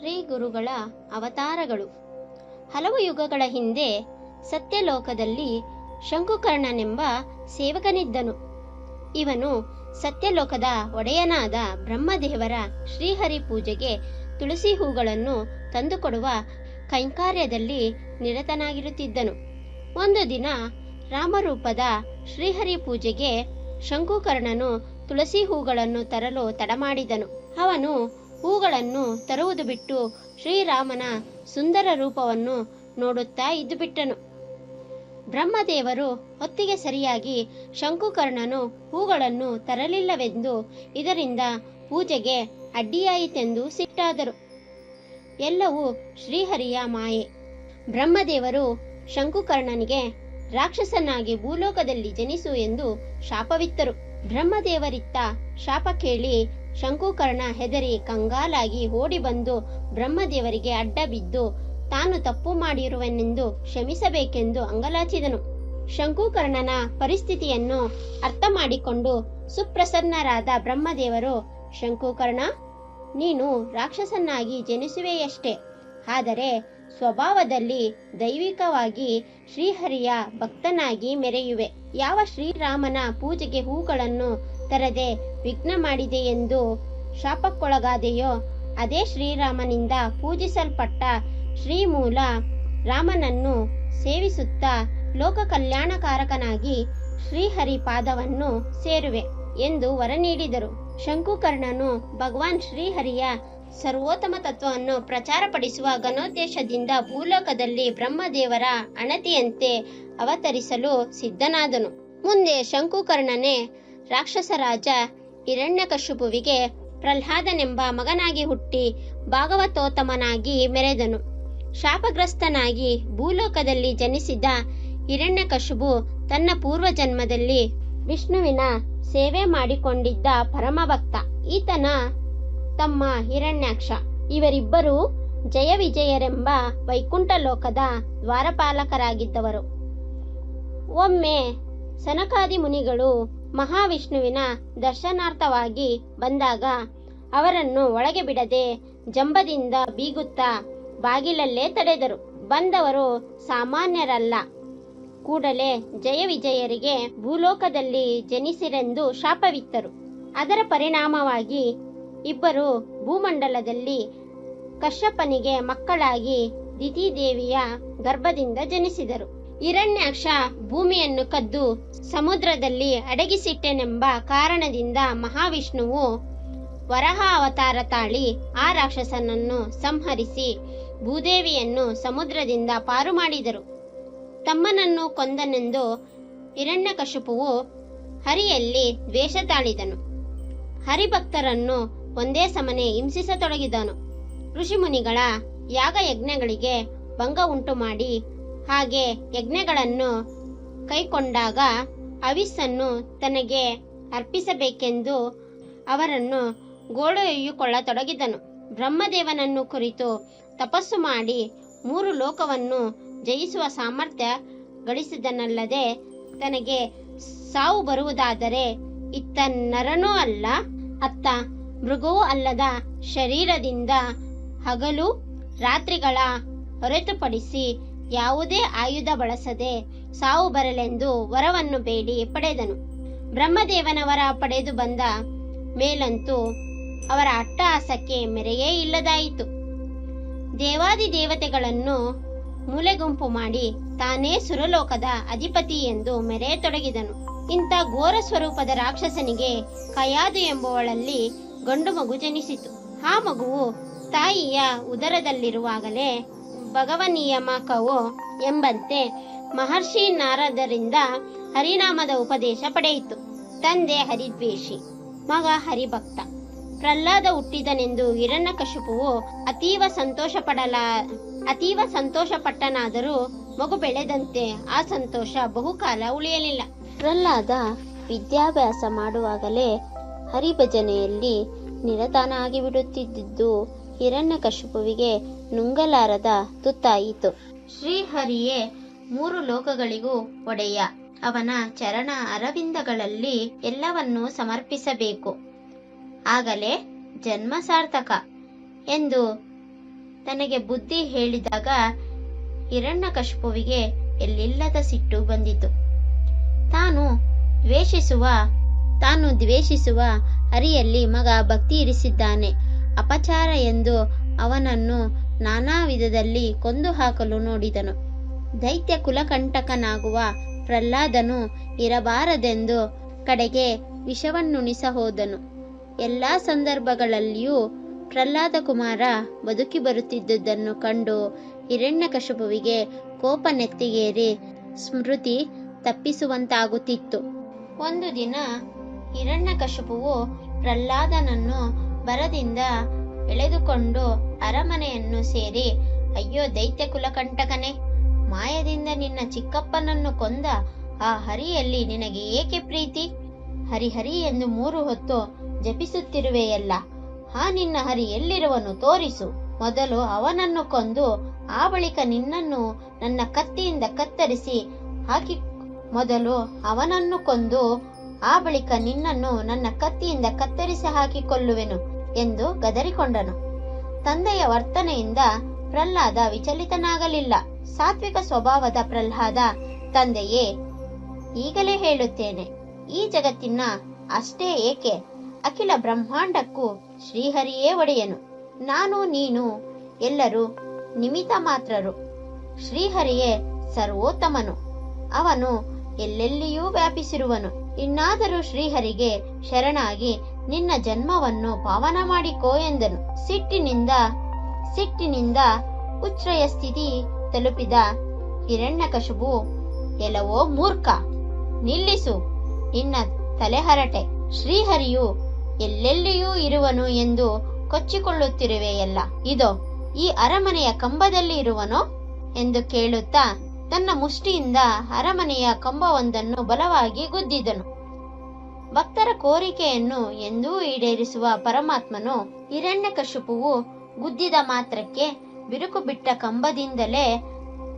ಶ್ರೀ ಗುರುಗಳ ಅವತಾರಗಳು. ಹಲವು ಯುಗಗಳ ಹಿಂದೆ ಸತ್ಯಲೋಕದಲ್ಲಿ ಶಂಕುಕರ್ಣನೆಂಬ ಸೇವಕನಿದ್ದನು. ಇವನು ಸತ್ಯಲೋಕದ ಒಡೆಯನಾದ ಬ್ರಹ್ಮದೇವರ ಶ್ರೀಹರಿ ಪೂಜೆಗೆ ತುಳಸಿ ಹೂಗಳನ್ನು ತಂದುಕೊಡುವ ಕೈಂಕಾರ್ಯದಲ್ಲಿ ನಿರತನಾಗಿರುತ್ತಿದ್ದನು. ಒಂದು ದಿನ ರಾಮರೂಪದ ಶ್ರೀಹರಿ ಪೂಜೆಗೆ ಶಂಕುಕರ್ಣನು ತುಳಸಿ ಹೂಗಳನ್ನು ತರಲು ತಡಮಾಡಿದನು. ಅವನು ಹೂಗಳನ್ನು ತರುವುದು ಬಿಟ್ಟು ಶ್ರೀರಾಮನ ಸುಂದರ ರೂಪವನ್ನು ನೋಡುತ್ತಾ ಇದ್ದು ಬಿಟ್ಟನು ಬ್ರಹ್ಮದೇವರು ಹೊತ್ತಿಗೆ ಸರಿಯಾಗಿ ಶಂಕುಕರ್ಣನು ಹೂಗಳನ್ನು ತರಲಿಲ್ಲವೆಂದು ಇದರಿಂದ ಪೂಜೆಗೆ ಅಡ್ಡಿಯಾಯಿತೆಂದು ಸಿಟ್ಟಾದರು. ಎಲ್ಲವೂ ಶ್ರೀಹರಿಯ ಮಾಯೆ. ಬ್ರಹ್ಮದೇವರು ಶಂಕುಕರ್ಣನಿಗೆ ರಾಕ್ಷಸನಾಗಿ ಭೂಲೋಕದಲ್ಲಿ ಜನಿಸು ಎಂದು ಶಾಪವಿತ್ತರು. ಬ್ರಹ್ಮದೇವರಿತ್ತ ಶಾಪ ಕೇಳಿ ಶಂಕುಕರ್ಣ ಹೆದರಿ ಕಂಗಾಲಾಗಿ ಓಡಿ ಬಂದು ಬ್ರಹ್ಮದೇವರಿಗೆ ಅಡ್ಡ ಬಿದ್ದು ತಾನು ತಪ್ಪು ಮಾಡಿರುವನೆಂದು ಕ್ಷಮಿಸಬೇಕೆಂದು ಅಂಗಲಾಚಿದನು. ಶಂಕುಕರ್ಣನ ಪರಿಸ್ಥಿತಿಯನ್ನು ಅರ್ಥ ಮಾಡಿಕೊಂಡು ಸುಪ್ರಸನ್ನರಾದ ಬ್ರಹ್ಮದೇವರು, ಶಂಕುಕರ್ಣ, ನೀನು ರಾಕ್ಷಸನಾಗಿ ಜನಿಸುವೆಯಷ್ಟೇ. ಆದರೆ ಸ್ವಭಾವದಲ್ಲಿ ದೈವಿಕವಾಗಿ ಶ್ರೀಹರಿಯ ಭಕ್ತನಾಗಿ ಮೆರೆಯುವೆ. ಯಾವ ಶ್ರೀರಾಮನ ಪೂಜೆಗೆ ಹೂಗಳನ್ನು ತರದೆ ವಿಘ್ನ ಮಾಡಿದೆ ಎಂದು ಶಾಪಕ್ಕೊಳಗಾದೆಯೋ, ಅದೇ ಶ್ರೀರಾಮನಿಂದ ಪೂಜಿಸಲ್ಪಟ್ಟ ಶ್ರೀಮೂಲ ರಾಮನನ್ನು ಸೇವಿಸುತ್ತಾ ಲೋಕ ಕಲ್ಯಾಣಕಾರಕನಾಗಿ ಶ್ರೀಹರಿ ಪಾದವನ್ನು ಸೇರುವೆ ಎಂದು ವರ ನೀಡಿದರು. ಶಂಕುಕರ್ಣನು ಭಗವಾನ್ ಶ್ರೀಹರಿಯ ಸರ್ವೋತ್ತಮ ತತ್ವವನ್ನು ಪ್ರಚಾರಪಡಿಸುವ ಘನೋದ್ದೇಶದಿಂದ ಭೂಲೋಕದಲ್ಲಿ ಬ್ರಹ್ಮದೇವರ ಅಣತಿಯಂತೆ ಅವತರಿಸಲು ಸಿದ್ಧನಾದನು. ಮುಂದೆ ಶಂಕುಕರ್ಣನೇ ರಾಕ್ಷಸರಾಜ ಹಿರಣ್ಯಕಶುಪುವಿಗೆ ಪ್ರಹ್ಲಾದನೆಂಬ ಮಗನಾಗಿ ಹುಟ್ಟಿ ಭಾಗವತೋತ್ತಮನಾಗಿ ಮೆರೆದನು. ಶಾಪಗ್ರಸ್ತನಾಗಿ ಭೂಲೋಕದಲ್ಲಿ ಜನಿಸಿದ ಹಿರಣ್ಯಕಶುಬು ತನ್ನ ಪೂರ್ವಜನ್ಮದಲ್ಲಿ ವಿಷ್ಣುವಿನ ಸೇವೆ ಮಾಡಿಕೊಂಡಿದ್ದ ಪರಮಭಕ್ತ. ಈತನ ತಮ್ಮ ಹಿರಣ್ಯಾಕ್ಷ. ಇವರಿಬ್ಬರೂ ಜಯ ವಿಜಯರೆಂಬ ವೈಕುಂಠ ಲೋಕದ ದ್ವಾರಪಾಲಕರಾಗಿದ್ದವರು. ಒಮ್ಮೆ ಸನಕಾದಿ ಮುನಿಗಳು ಮಹಾವಿಷ್ಣುವಿನ ದರ್ಶನಾರ್ಥವಾಗಿ ಬಂದಾಗ ಅವರನ್ನು ಒಳಗೆ ಬಿಡದೆ ಜಂಬದಿಂದ ಬೀಗುತ್ತಾ ಬಾಗಿಲಲ್ಲೇ ತಡೆದರು. ಬಂದವರು ಸಾಮಾನ್ಯರಲ್ಲ. ಕೂಡಲೇ ಜಯ ವಿಜಯರಿಗೆ ಭೂಲೋಕದಲ್ಲಿ ಜನಿಸಿರೆಂದು ಶಾಪವಿತ್ತರು. ಅದರ ಪರಿಣಾಮವಾಗಿ ಇಬ್ಬರು ಭೂಮಂಡಲದಲ್ಲಿ ಕಶ್ಯಪನಿಗೆ ಮಕ್ಕಳಾಗಿ ದಿತಿದೇವಿಯ ಗರ್ಭದಿಂದ ಜನಿಸಿದರು. ಹಿರಣ್ಯಾಕ್ಷ ಭೂಮಿಯನ್ನು ಕದ್ದು ಸಮುದ್ರದಲ್ಲಿ ಅಡಗಿಸಿಟ್ಟೆನೆಂಬ ಕಾರಣದಿಂದ ಮಹಾವಿಷ್ಣುವು ವರಹ ಅವತಾರ ತಾಳಿ ಆ ರಾಕ್ಷಸನನ್ನು ಸಂಹರಿಸಿ ಭೂದೇವಿಯನ್ನು ಸಮುದ್ರದಿಂದ ಪಾರು ಮಾಡಿದರು. ತಮ್ಮನನ್ನು ಕೊಂದನೆಂದು ಹಿರಣ್ಯಕಶಿಪುವು ಹರಿಯಲ್ಲಿ ದ್ವೇಷ ತಾಳಿದನು. ಹರಿಭಕ್ತರನ್ನು ಒಂದೇ ಸಮನೆ ಹಿಂಸಿಸತೊಡಗಿದನು. ಋಷಿಮುನಿಗಳ ಯಾಗ ಯಜ್ಞಗಳಿಗೆ ಭಂಗ ಉಂಟು ಮಾಡಿ ಹಾಗೆ ಯಜ್ಞಗಳನ್ನು ಕೈಕೊಂಡಾಗ ಅವಿಸ್ಸನ್ನು ತನಗೆ ಅರ್ಪಿಸಬೇಕೆಂದು ಅವರನ್ನು ಗೋಳೊಯ್ಯಿಕೊಳ್ಳತೊಡಗಿದನು ಬ್ರಹ್ಮದೇವನನ್ನು ಕುರಿತು ತಪಸ್ಸು ಮಾಡಿ ಮೂರು ಲೋಕವನ್ನು ಜಯಿಸುವ ಸಾಮರ್ಥ್ಯ ಗಳಿಸಿದನಲ್ಲದೆ ತನಗೆ ಸಾವು ಬರುವುದಾದರೆ ಇತ್ತ ನರನೂ ಅಲ್ಲ, ಅತ್ತ ಮೃಗವೂ ಅಲ್ಲದ ಶರೀರದಿಂದ ಹಗಲು ರಾತ್ರಿಗಳ ಹೊರತುಪಡಿಸಿ ಯಾವುದೇ ಆಯುಧ ಬಳಸದೆ ಸಾವು ಬರಲೆಂದು ವರವನ್ನು ಬೇಡಿ ಪಡೆದನು. ಬ್ರಹ್ಮದೇವನ ವರ ಪಡೆದು ಬಂದ ಮೇಲಂತೂ ಅವರ ಅಟ್ಟಹಾಸಕ್ಕೆ ಮೆರೆಯೇ ಇಲ್ಲದಾಯಿತು. ದೇವಾದಿ ದೇವತೆಗಳನ್ನು ಮೂಲೆಗುಂಪು ಮಾಡಿ ತಾನೇ ಸುರಲೋಕದ ಅಧಿಪತಿ ಎಂದು ಮೆರೆಯತೊಡಗಿದನು ಇಂಥ ಘೋರ ಸ್ವರೂಪದ ರಾಕ್ಷಸನಿಗೆ ಕಯಾದು ಎಂಬುವಳಲ್ಲಿ ಗಂಡು ಮಗು ಜನಿಸಿತು. ಆ ಮಗುವು ತಾಯಿಯ ಉದರದಲ್ಲಿರುವಾಗಲೇ ಭಗವನಿಯಮಕವು ಎಂಬಂತೆ ಮಹರ್ಷಿ ನಾರದರಿಂದ ಹರಿನಾಮದ ಉಪದೇಶ ಪಡೆಯಿತು. ತಂದೆ ಹರಿದ್ವೇಷಿ, ಮಗ ಹರಿಭಕ್ತ. ಪ್ರಹ್ಲಾದ ಹುಟ್ಟಿದನೆಂದು ಹಿರಣ್ಯಕಶಿಪುವು ಅತೀವ ಸಂತೋಷ ಪಡಲ ಅತೀವ ಸಂತೋಷಪಟ್ಟನಾದರೂ ಮಗು ಬೆಳೆದಂತೆ ಆ ಸಂತೋಷ ಬಹುಕಾಲ ಉಳಿಯಲಿಲ್ಲ. ಪ್ರಹ್ಲಾದ ವಿದ್ಯಾಭ್ಯಾಸ ಮಾಡುವಾಗಲೇ ಹರಿಭಜನೆಯಲ್ಲಿ ನಿರತನಾಗಿ ಬಿಡುತ್ತಿದ್ದುದು ಹಿರಣ್ಯಕಶಿಪುವಿಗೆ ನುಂಗಲಾರದ ತುತ್ತಾಯಿತು. ಶ್ರೀಹರಿಯೇ, ಮೂರು ಲೋಕಗಳಿಗೂ ಒಡೆಯ. ಅವನ ಚರಣ ಅರವಿಂದಗಳಲ್ಲಿ ಎಲ್ಲವನ್ನೂ ಸಮರ್ಪಿಸಬೇಕು. ಆಗಲೇ ಜನ್ಮ ಸಾರ್ಥಕ ಎಂದು ತನಗೆ ಬುದ್ಧಿ ಹೇಳಿದಾಗ ಹಿರಣ್ಯಕಶಿಪುವಿಗೆ ಎಲ್ಲಿಲ್ಲದ ಸಿಟ್ಟು ಬಂದಿತು. ತಾನು ದ್ವೇಷಿಸುವ ತಾನು ದ್ವೇಷಿಸುವ ಹರಿಯಲ್ಲಿ ಮಗ ಭಕ್ತಿ ಇರಿಸಿದ್ದಾನೆ. ಅಪಚಾರ ಎಂದು ಅವನನ್ನು ನಾನಾ ವಿಧದಲ್ಲಿ ಕೊಂದು ಹಾಕಲು ನೋಡಿದನು. ದೈತ್ಯ ಕುಲಕಂಟಕನಾಗುವ ಪ್ರಹ್ಲಾದನು ಇರಬಾರದೆಂದು ಕಡೆಗೆ ವಿಷವನ್ನುಣಿಸ ಹೋದನು. ಎಲ್ಲ ಸಂದರ್ಭಗಳಲ್ಲಿಯೂ ಪ್ರಹ್ಲಾದ ಕುಮಾರ ಬದುಕಿ ಬರುತ್ತಿದ್ದುದನ್ನು ಕಂಡು ಹಿರಣ್ಯಕಶಪುವಿಗೆ ಕೋಪ ನೆತ್ತಿಗೇರಿ ಸ್ಮೃತಿ ತಪ್ಪಿಸುವಂತಾಗುತ್ತಿತ್ತು. ಒಂದು ದಿನ ಹಿರಣ್ಯಕಶಪುವು ಪ್ರಹ್ಲಾದನನ್ನು ಬರದಿಂದ ಎಳೆದುಕೊಂಡು ಅರಮನೆಯನ್ನು ಸೇರಿ, ಅಯ್ಯೋ, ದೈತ್ಯ ಕುಲಕಂಟಕನೇ, ಮಾಯದಿಂದ ನಿನ್ನ ಚಿಕ್ಕಪ್ಪನನ್ನು ಕೊಂದ ಆ ಹರಿಯಲ್ಲಿ ನಿನಗೆ ಏಕೆ ಪ್ರೀತಿ? ಹರಿಹರಿ ಎಂದು ಮೂರು ಹೊತ್ತು ಜಪಿಸುತ್ತಿರುವೆಯಲ್ಲ, ಆ ನಿನ್ನ ಹರಿ ಎಲ್ಲಿರುವನು ತೋರಿಸು. ಮೊದಲು ಅವನನ್ನು ಕೊಂದು ಆ ಬಳಿಕ ನಿನ್ನನ್ನು ನನ್ನ ಕತ್ತಿಯಿಂದ ಕತ್ತರಿಸಿ ಹಾಕಿ, ಮೊದಲು ಅವನನ್ನು ಕೊಂದು ಆ ಬಳಿಕ ನಿನ್ನನ್ನು ನನ್ನ ಕತ್ತಿಯಿಂದ ಕತ್ತರಿಸಿ ಹಾಕಿಕೊಳ್ಳುವೆನು. ಎಂದು ಗದರಿಕೊಂಡನು. ತಂದೆಯ ವರ್ತನೆಯಿಂದ ಪ್ರಹ್ಲಾದ ವಿಚಲಿತನಾಗಲಿಲ್ಲ. ಸಾತ್ವಿಕ ಸ್ವಭಾವದ ಪ್ರಹ್ಲಾದ ತಂದೆಯೇ, ಈಗಲೇ ಹೇಳುತ್ತೇನೆ, ಈ ಜಗತ್ತಿನ ಅಷ್ಟೇ ಏಕೆ? ಅಖಿಲ ಬ್ರಹ್ಮಾಂಡಕ್ಕೂ ಶ್ರೀಹರಿಯೇ ಒಡೆಯನು. ನಾನು, ನೀನು ಎಲ್ಲರೂ ನಿಮಿತ್ತ ಮಾತ್ರರು. ಶ್ರೀಹರಿಯೇ ಸರ್ವೋತ್ತಮನು. ಅವನು ಎಲ್ಲೆಲ್ಲಿಯೂ ವ್ಯಾಪಿಸಿರುವನು. ಇನ್ನಾದರೂ ಶ್ರೀಹರಿಗೆ ಶರಣಾಗಿ ನಿನ್ನ ಜನ್ಮವನ್ನು ಪಾವನ ಮಾಡಿಕೋ ಎಂದನು. ಸಿಟ್ಟಿನಿಂದ ಸಿಟ್ಟಿನಿಂದ ಉಚ್ಛ್ರಯ ಸ್ಥಿತಿ ತಲುಪಿದ ಹಿರಣ್ಯಕಶುಬು, ಎಲ್ಲವೋ ಮೂರ್ಖ, ನಿಲ್ಲಿಸು, ನಿನ್ನ ತಲೆಹರಟೆ. ಶ್ರೀಹರಿಯು ಎಲ್ಲೆಲ್ಲಿಯೂ ಇರುವನು ಎಂದು ಕೊಚ್ಚಿಕೊಳ್ಳುತ್ತಿರುವೆಯಲ್ಲ. ಇದೋ, ಈ ಅರಮನೆಯ ಕಂಬದಲ್ಲಿ ಇರುವನೋ ಎಂದು ಕೇಳುತ್ತಾ ತನ್ನ ಮುಷ್ಟಿಯಿಂದ ಅರಮನೆಯ ಕಂಬವೊಂದನ್ನು ಬಲವಾಗಿ ಗುದ್ದಿದನು. ಭಕ್ತರ ಕೋರಿಕೆಯನ್ನು ಎಂದೂ ಈಡೇರಿಸುವ ಪರಮಾತ್ಮನು ಹಿರಣ್ಯಕಶಿಪುವು ಗುದ್ದಿದ ಮಾತ್ರಕ್ಕೆ ಬಿರುಕು ಬಿಟ್ಟ ಕಂಬದಿಂದಲೇ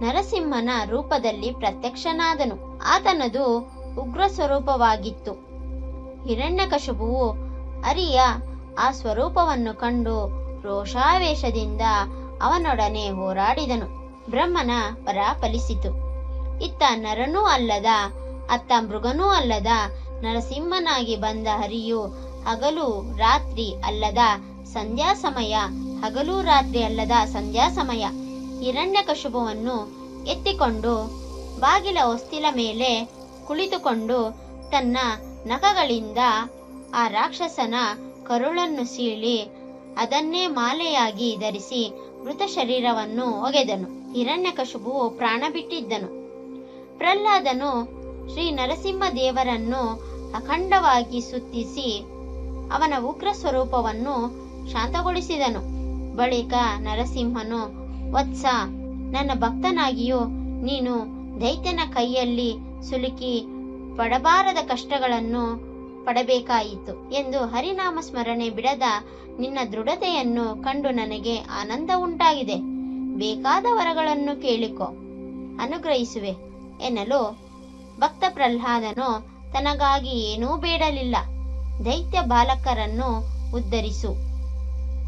ನರಸಿಂಹನ ರೂಪದಲ್ಲಿ ಪ್ರತ್ಯಕ್ಷನಾದನು. ಆತನದು ಉಗ್ರ ಸ್ವರೂಪವಾಗಿತ್ತು ಹಿರಣ್ಯಕಶಿಪುವು ಅರಿಯ ಆ ಸ್ವರೂಪವನ್ನು ಕಂಡು ರೋಷಾವೇಶದಿಂದ ಅವನೊಡನೆ ಹೋರಾಡಿದನು. ಬ್ರಹ್ಮನ ಪರ ಫಲಿಸಿತು ಇತ್ತ ನರನೂ ಅಲ್ಲದ ಅತ್ತ ಮೃಗನೂ ಅಲ್ಲದ ನರಸಿಂಹನಾಗಿ ಬಂದ ಹರಿಯು ಹಗಲು ರಾತ್ರಿ ಅಲ್ಲದ ಸಂಧ್ಯಾ ಸಮಯ, ಹಗಲು ರಾತ್ರಿ ಅಲ್ಲದ ಸಂಧ್ಯಾ ಸಮಯ. ಹಿರಣ್ಯಕಶುಪುವನ್ನು ಎತ್ತಿಕೊಂಡು ಬಾಗಿಲ ಹೊಸ್ತಿಲ ಮೇಲೆ ಕುಳಿತುಕೊಂಡು ತನ್ನ ನಖಗಳಿಂದ ಆ ರಾಕ್ಷಸನ ಕರುಳನ್ನು ಸೀಳಿ ಅದನ್ನೇ ಮಾಲೆಯಾಗಿ ಧರಿಸಿ ಮೃತ ಶರೀರವನ್ನು ಒಗೆದನು. ಹಿರಣ್ಯಕಶುಪುವು ಪ್ರಾಣ ಬಿಟ್ಟಿದ್ದನು. ಪ್ರಹ್ಲಾದನು ಶ್ರೀ ನರಸಿಂಹ ದೇವರನ್ನು ಅಖಂಡವಾಗಿ ಸುತ್ತಿಸಿ ಅವನ ಉಗ್ರ ಸ್ವರೂಪವನ್ನು ಶಾಂತಗೊಳಿಸಿದನು. ಬಳಿಕ ನರಸಿಂಹನು, ವತ್ಸ, ನನ್ನ ಭಕ್ತನಾಗಿಯೂ ನೀನು ದೈತ್ಯನ ಕೈಯಲ್ಲಿ ಸುಲುಕಿ ಪಡಬಾರದ ಕಷ್ಟಗಳನ್ನು ಪಡಬೇಕಾಯಿತು ಎಂದು ಹರಿನಾಮ ಸ್ಮರಣೆ ಬಿಡದ ನಿನ್ನ ದೃಢತೆಯನ್ನು ಕಂಡು ನನಗೆ ಆನಂದ ಉಂಟಾಗಿದೆ. ಬೇಕಾದ ವರಗಳನ್ನು ಕೇಳಿಕೊ, ಅನುಗ್ರಹಿಸುವೆ ಎನ್ನಲು ಭಕ್ತ ಪ್ರಹ್ಲಾದನು ತನಗಾಗಿ ಏನೂ ಬೇಡಲಿಲ್ಲ. ದೈತ್ಯ ಬಾಲಕರನ್ನು ಉದ್ಧರಿಸು.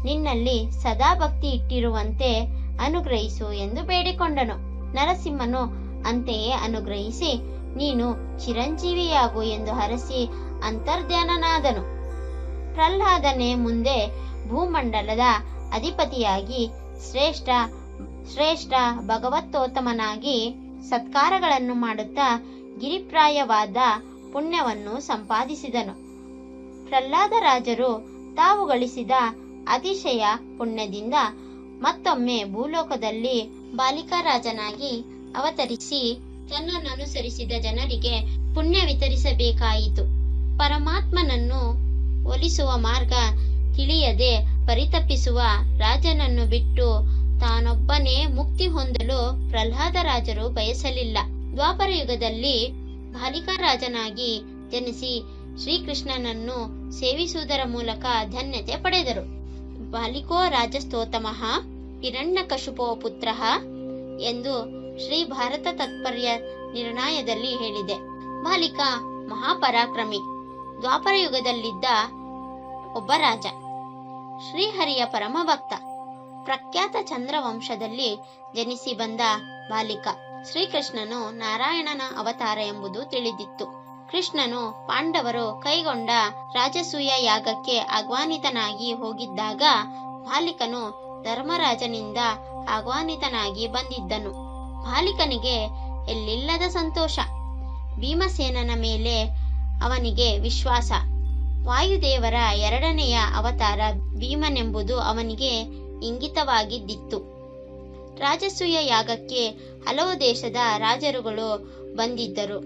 ನಿನ್ನಲ್ಲಿ ಸದಾ ಭಕ್ತಿ ಇಟ್ಟಿರುವಂತೆ ಅನುಗ್ರಹಿಸು ಎಂದು ಬೇಡಿಕೊಂಡನು. ನರಸಿಂಹನು ಅಂತೆಯೇ ಅನುಗ್ರಹಿಸಿ, ನೀನು ಚಿರಂಜೀವಿಯಾಗು ಎಂದು ಹರಸಿ ಅಂತರ್ಧ್ಯಾನನಾದನು. ಪ್ರಹ್ಲಾದನೇ ಮುಂದೆ ಭೂಮಂಡಲದ ಅಧಿಪತಿಯಾಗಿ, ಶ್ರೇಷ್ಠ ಶ್ರೇಷ್ಠ ಭಗವತ್ತೋತ್ತಮನಾಗಿ ಸತ್ಕಾರಗಳನ್ನು ಮಾಡುತ್ತಾ ಗಿರಿಪ್ರಾಯವಾದ ಪುಣ್ಯವನ್ನು ಸಂಪಾದಿಸಿದನು. ಪ್ರಹ್ಲಾದ ರಾಜರು ತಾವು ಗಳಿಸಿದ ಅತಿಶಯ ಪುಣ್ಯದಿಂದ ಮತ್ತೊಮ್ಮೆ ಭೂಲೋಕದಲ್ಲಿ ಬಾಲಿಕಾ ರಾಜನಾಗಿ ಅವತರಿಸಿ ತನ್ನನ್ನು ಅನುಸರಿಸಿದ ಜನರಿಗೆ ಪುಣ್ಯ ವಿತರಿಸಬೇಕಾಯಿತು. ಪರಮಾತ್ಮನನ್ನು ಒಲಿಸುವ ಮಾರ್ಗ ತಿಳಿಯದೆ ಪರಿತಪಿಸುವ ರಾಜನನ್ನು ಬಿಟ್ಟು ತಾನೊಬ್ಬನೇ ಮುಕ್ತಿ ಹೊಂದಲು ಪ್ರಹ್ಲಾದ ರಾಜರು ಬಯಸಲಿಲ್ಲ. ದ್ವಾಪರ ಯುಗದಲ್ಲಿ ಬಾಲಿಕಾ ರಾಜನಾಗಿ ಜನಿಸಿ ಶ್ರೀಕೃಷ್ಣನನ್ನು ಸೇವಿಸುವುದರ ಮೂಲಕ ಧನ್ಯತೆ ಪಡೆದರು. ಬಾಲಿಕೋ ರಾಜಸ್ತೋತಮಃ ಹಿರಣ್ಯಕಶುಪೋ ಪುತ್ರಃ ಎಂದು ಶ್ರೀ ಭಾರತ ತಾತ್ಪರ್ಯ ನಿರ್ಣಯದಲ್ಲಿ ಹೇಳಿದೆ. ಬಾಲಿಕ ಮಹಾಪರಾಕ್ರಮಿ, ದ್ವಾಪರ ಯುಗದಲ್ಲಿದ್ದ ಒಬ್ಬ ರಾಜ, ಶ್ರೀಹರಿಯ ಪರಮ ಭಕ್ತ ಪ್ರಖ್ಯಾತ ಚಂದ್ರವಂಶದಲ್ಲಿ ಜನಿಸಿ ಬಂದ ಬಾಲಿಕ. ಶ್ರೀಕೃಷ್ಣನು ನಾರಾಯಣನ ಅವತಾರ ಎಂಬುದು ತಿಳಿದಿತ್ತು. ಕೃಷ್ಣನು ಪಾಂಡವರು ಕೈಗೊಂಡ ರಾಜಸೂಯ ಯಾಗಕ್ಕೆ ಆಹ್ವಾನಿತನಾಗಿ ಹೋಗಿದ್ದಾಗ ಬಾಲಿಕನು ಧರ್ಮರಾಜನಿಂದ ಆಹ್ವಾನಿತನಾಗಿ ಬಂದಿದ್ದನು. ಬಾಲಿಕನಿಗೆ ಎಲ್ಲಿಲ್ಲದ ಸಂತೋಷ. ಭೀಮಸೇನನ ಮೇಲೆ ಅವನಿಗೆ ವಿಶ್ವಾಸ. ವಾಯುದೇವರ ಎರಡನೆಯ ಅವತಾರ ಭೀಮನೆಂಬುದು ಅವನಿಗೆ ಇಂಗಿತವಾಗಿದ್ದಿತ್ತು. ರಾಜಸೂಯ ಯಾಗಕ್ಕೆ ಹಲವು ದೇಶದ ರಾಜರುಗಳು ಬಂದಿದ್ದರು.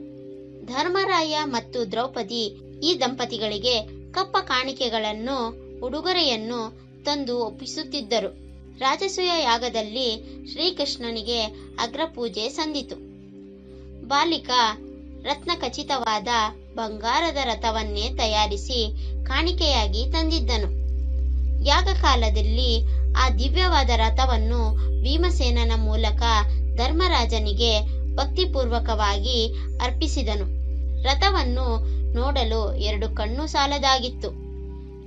ಧರ್ಮರಾಯ ಮತ್ತು ದ್ರೌಪದಿ ಈ ದಂಪತಿಗಳಿಗೆ ಕಪ್ಪ ಕಾಣಿಕೆಗಳನ್ನು, ಉಡುಗೊರೆಯನ್ನು ತಂದು ಒಪ್ಪಿಸುತ್ತಿದ್ದರು. ರಾಜಸೂಯ ಯಾಗದಲ್ಲಿ ಶ್ರೀಕೃಷ್ಣನಿಗೆ ಅಗ್ರಪೂಜೆ ಸಂದಿತು. ಬಾಲಿಕ ರತ್ನಖಚಿತವಾದ ಬಂಗಾರದ ರಥವನ್ನೇ ತಯಾರಿಸಿ ಕಾಣಿಕೆಯಾಗಿ ತಂದಿದ್ದನು. ಯಾಗ ಕಾಲದಲ್ಲಿ ಆ ದಿವ್ಯವಾದ ರಥವನ್ನು ಭೀಮಸೇನನ ಮೂಲಕ ಧರ್ಮರಾಜನಿಗೆ ಭಕ್ತಿಪೂರ್ವಕವಾಗಿ ಅರ್ಪಿಸಿದನು. ರಥವನ್ನು ನೋಡಲು ಎರಡು ಕಣ್ಣು ಸಾಲದಾಗಿತ್ತು.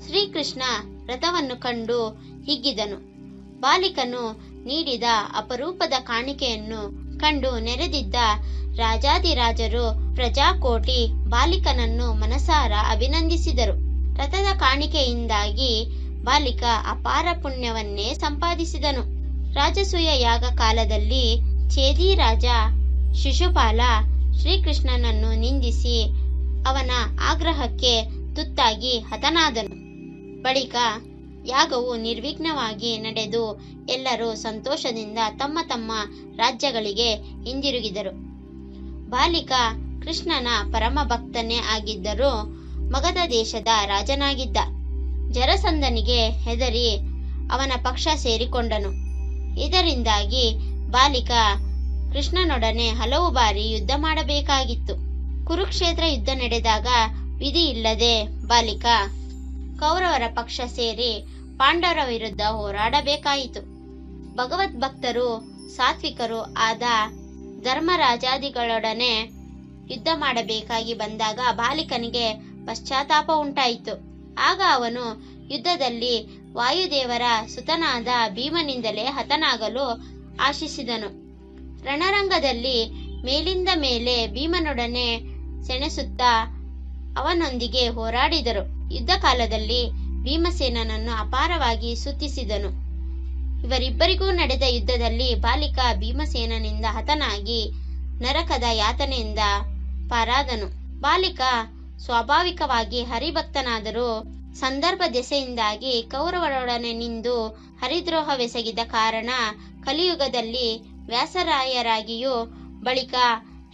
ಶ್ರೀಕೃಷ್ಣ ರಥವನ್ನು ಕಂಡು ಹಿಗ್ಗಿದನು. ಬಾಲಿಕನು ನೀಡಿದ ಅಪರೂಪದ ಕಾಣಿಕೆಯನ್ನು ಕಂಡು ನೆರೆದಿದ್ದ ರಾಜಾದಿರಾಜರು ಪ್ರಜಾಕೋಟಿ ಬಾಲಿಕನನ್ನು ಮನಸಾರ ಅಭಿನಂದಿಸಿದರು. ರಥದ ಕಾಣಿಕೆಯಿಂದಾಗಿ ಬಾಲಿಕ ಅಪಾರ ಪುಣ್ಯವನ್ನೇ ಸಂಪಾದಿಸಿದನು. ರಾಜಸೂಯ ಯಾಗ ಕಾಲದಲ್ಲಿ ಛೇದಿ ರಾಜ ಶಿಶುಪಾಲ ಶ್ರೀಕೃಷ್ಣನನ್ನು ನಿಂದಿಸಿ ಅವನ ಆಗ್ರಹಕ್ಕೆ ತುತ್ತಾಗಿ ಹತನಾದನು. ಬಳಿಕ ಯಾಗವು ನಿರ್ವಿಘ್ನವಾಗಿ ನಡೆದು ಎಲ್ಲರೂ ಸಂತೋಷದಿಂದ ತಮ್ಮ ತಮ್ಮ ರಾಜ್ಯಗಳಿಗೆ ಹಿಂದಿರುಗಿದರು. ಬಾಲಿಕ ಕೃಷ್ಣನ ಪರಮ ಭಕ್ತನೇ ಆಗಿದ್ದರೂ ಮಗಧ ದೇಶದ ರಾಜನಾಗಿದ್ದ. ಜರಸಂದನಿಗೆ ಹೆದರಿ ಅವನ ಪಕ್ಷ ಸೇರಿಕೊಂಡನು. ಇದರಿಂದಾಗಿ ಬಾಲಿಕ ಕೃಷ್ಣನೊಡನೆ ಹಲವು ಬಾರಿ ಯುದ್ಧ ಮಾಡಬೇಕಾಗಿತ್ತು. ಕುರುಕ್ಷೇತ್ರ ಯುದ್ಧ ನಡೆದಾಗ ವಿಧಿ ಇಲ್ಲದೆ ಬಾಲಿಕ ಕೌರವರ ಪಕ್ಷ ಸೇರಿ ಪಾಂಡವರ ವಿರುದ್ಧ ಹೋರಾಡಬೇಕಾಯಿತು. ಭಗವದ್ಭಕ್ತರು, ಸಾತ್ವಿಕರು ಆದ ಧರ್ಮರಾಜಾದಿಗಳೊಡನೆ ಯುದ್ಧ ಮಾಡಬೇಕಾಗಿ ಬಂದಾಗ ಬಾಲಿಕನಿಗೆ ಪಶ್ಚಾತ್ತಾಪ ಉಂಟಾಯಿತು. ಆಗ ಅವನು ಯುದ್ಧದಲ್ಲಿ ವಾಯುದೇವರ ಸುತನಾದ ಭೀಮನಿಂದಲೇ ಹತನಾಗಲು ಆಶಿಸಿದನು. ರಣರಂಗದಲ್ಲಿ ಮೇಲಿಂದ ಮೇಲೆ ಭೀಮನೊಡನೆ ಸೆಣಸುತ್ತಾ ಅವನೊಂದಿಗೆ ಹೋರಾಡಿದರು. ಯುದ್ಧ ಕಾಲದಲ್ಲಿ ಭೀಮಸೇನನನ್ನು ಅಪಾರವಾಗಿ ಸುತ್ತಿಸಿದನು. ಇವರಿಬ್ಬರಿಗೂ ನಡೆದ ಯುದ್ಧದಲ್ಲಿ ಬಾಲಿಕ ಭೀಮಸೇನನಿಂದ ಹತನಾಗಿ ನರಕದ ಯಾತನೆಯಿಂದ ಪಾರಾದನು. ಬಾಲಿಕ ಸ್ವಾಭಾವಿಕವಾಗಿ ಹರಿಭಕ್ತನಾದರೂ ಸಂದರ್ಭ ದೆಸೆಯಿಂದಾಗಿ ಕೌರವರೊಡನೆ ನಿಂದು ಹರಿದ್ರೋಹವೆಸಗಿದ ಕಾರಣ ಕಲಿಯುಗದಲ್ಲಿ ವ್ಯಾಸರಾಯರಾಗಿಯೂ ಬಳಿಕ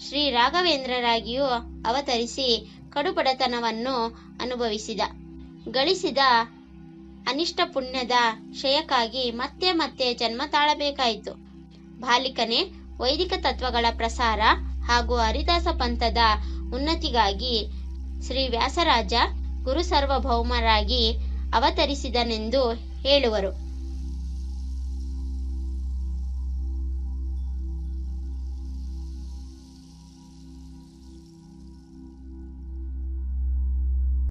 ಶ್ರೀ ರಾಘವೇಂದ್ರರಾಗಿಯೂ ಅವತರಿಸಿ ಕಡುಬಡತನವನ್ನು ಅನುಭವಿಸಿದ. ಗಳಿಸಿದ ಅನಿಷ್ಟ ಪುಣ್ಯದ ಕ್ಷಯಕ್ಕಾಗಿ ಮತ್ತೆ ಮತ್ತೆ ಜನ್ಮ ತಾಳಬೇಕಾಯಿತು. ಬಾಲಿಕನೇ, ವೈದಿಕ ತತ್ವಗಳ ಪ್ರಸಾರ ಹಾಗೂ ಹರಿದಾಸ ಪಂಥದ ಉನ್ನತಿಗಾಗಿ ಶ್ರೀ ವ್ಯಾಸರಾಜ ಗುರು ಸಾರ್ವಭೌಮರಾಗಿ ಅವತರಿಸಿದನೆಂದು ಹೇಳುವರು.